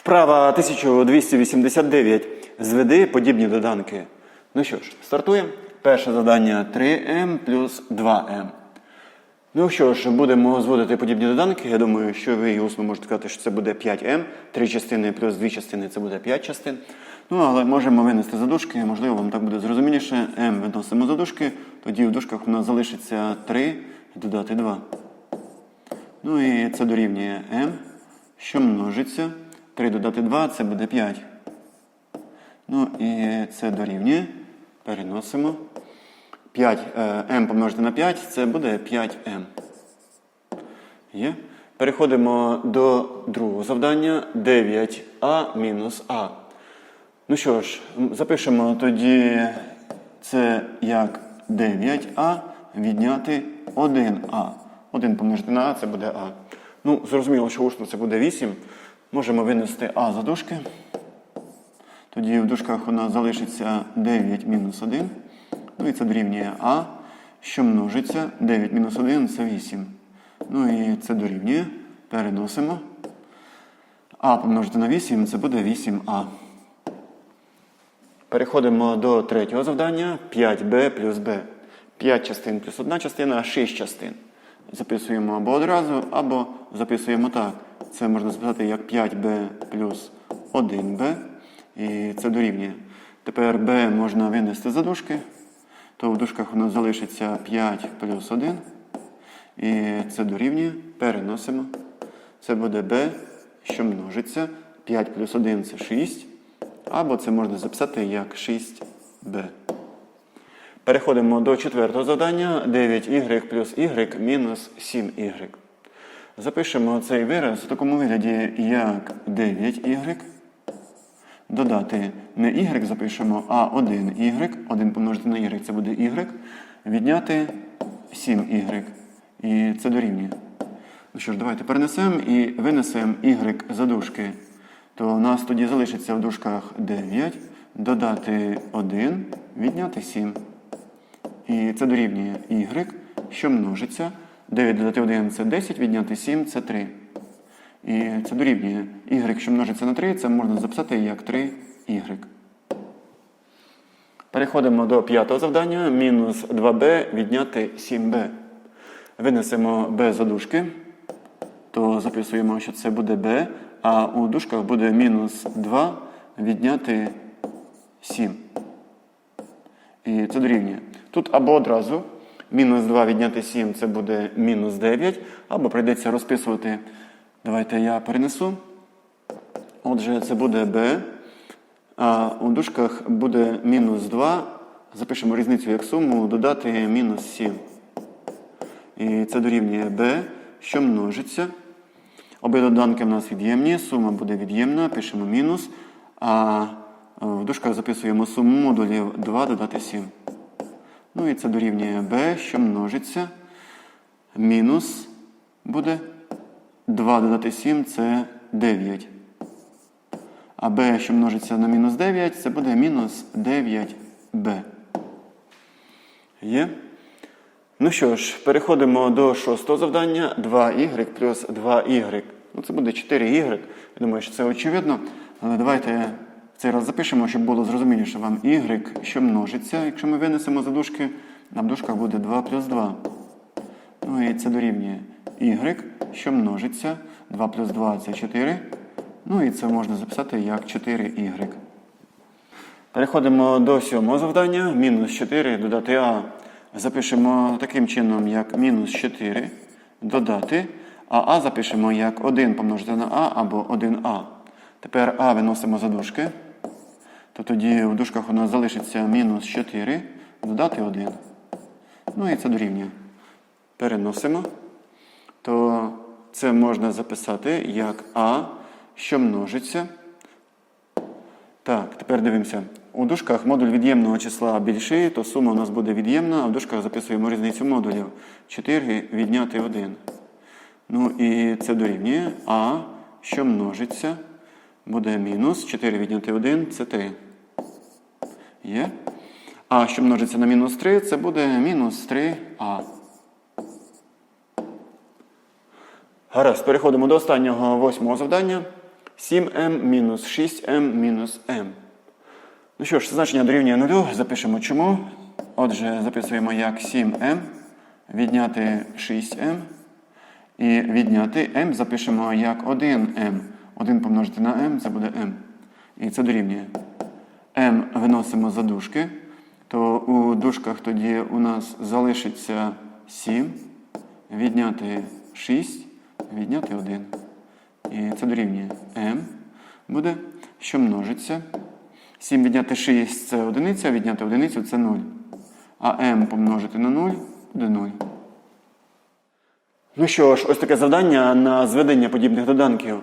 Вправа 1289. Зведи подібні доданки. Ну що ж, стартуємо. Перше завдання 3m плюс 2m. Ну що ж, будемо зводити подібні доданки. Я думаю, що ви і усно можете сказати, що це буде 5m. Три частини плюс дві частини це буде 5 частин. Ну, але можемо винести задушки, можливо, вам так буде зрозуміліше. m виносимо задушки, тоді в дужках у нас залишиться 3 і додати 2. Ну і це дорівнює m, що множиться. 3 додати 2 це буде 5. Ну і це дорівнює. Переносимо. 5 е, помножити на 5 це буде 5m. Є. Переходимо до другого завдання 9а мінус а. Ну що ж, запишемо тоді це як 9а відняти 1а. 1 помножити на а це буде а. Ну, зрозуміло, що усно це буде 8. Можемо винести а за дужки. Тоді в дужках у нас залишиться 9 мінус 1. Ну і це дорівнює а, що множиться. 9 мінус 1 це 8. Ну і це дорівнює. Переносимо. А помножити на 8 це буде 8а. Переходимо до третього завдання 5b плюс b. 5 частин плюс 1 частина 6 частин. Записуємо або одразу, або записуємо так. Це можна записати як 5b плюс 1b. І це дорівнює. Тепер b можна винести за дужки. То в дужках у нас залишиться 5 плюс 1. І це дорівнює. Переносимо. Це буде b, що множиться. 5 плюс 1 це 6. Або це можна записати як 6b. Переходимо до четвертого завдання 9y плюс y мінус 7y. Запишемо цей вираз в такому вигляді, як 9y. Додати не y запишемо, а 1y. 1 помножити на y це буде y. Відняти 7y. І це дорівнює. Ну що ж, давайте перенесемо і винесемо y за дужки. То у нас тоді залишиться в дужках 9, додати 1, відняти 7. І це дорівнює y, що множиться. 9 додати 1 це 10, відняти 7 це 3. І це дорівнює y, що множиться на 3, це можна записати як 3y. Переходимо до п'ятого завдання. Мінус 2b відняти 7b. Винесемо b за дужки, то записуємо, що це буде b, а у дужках буде мінус 2 відняти 7. І це дорівнює. Тут або одразу мінус 2 відняти 7 це буде мінус 9, або прийдеться розписувати. Давайте я перенесу. Отже, це буде b. А у дужках буде мінус 2. Запишемо різницю як суму, додати мінус 7. І це дорівнює b, що множиться. Обидва доданки в нас від'ємні, сума буде від'ємна, пишемо мінус. А в дужках записуємо суму модулів 2 додати 7. Ну і це дорівнює b, що множиться. Мінус буде 2 додати 7 це 9. А b, що множиться на мінус 9, це буде мінус 9b. Є? Ну що ж, переходимо до шостого завдання. 2y плюс 2y. Ну, це буде 4y. Я думаю, що це очевидно. Але давайте цей раз запишемо, щоб було зрозуміліше вам y, що множиться. Якщо ми винесемо за дужки, на дужках буде 2 плюс 2. Ну і це дорівнює y, що множиться. 2 плюс 2 це 4. Ну і це можна записати як 4y. Переходимо до сьомого завдання. Мінус 4 додати а. Запишемо таким чином, як мінус 4 додати. А а запишемо як 1 помножити на а або 1а. Тепер а виносимо за дужки. То тоді в дужках у нас залишиться мінус 4 додати 1. Ну і це дорівнює. Переносимо. То це можна записати як а, що множиться. Так, тепер дивимося. У дужках модуль від'ємного числа більший, то сума у нас буде від'ємна, а в дужках записуємо різницю модулів. 4 відняти 1. Ну і це дорівнює. А, що множиться, буде мінус 4 відняти 1 це 3. Є. А що множиться на мінус 3, це буде мінус 3а. Гаразд, переходимо до останнього восьмого завдання. 7m мінус 6m мінус m. Ну що ж, значення дорівнює нулю. Запишемо чому. Отже, записуємо як 7m, відняти 6m. І відняти m запишемо як 1m. 1 помножити на m, це буде m. І це дорівнює. m виносимо за дужки, то у дужках тоді у нас залишиться 7, відняти 6, відняти 1. І це дорівнює m буде, що множиться. 7 відняти 6 це одиниця, відняти одиницю це 0. А m помножити на 0 буде 0. Ну що ж, ось таке завдання на зведення подібних доданків.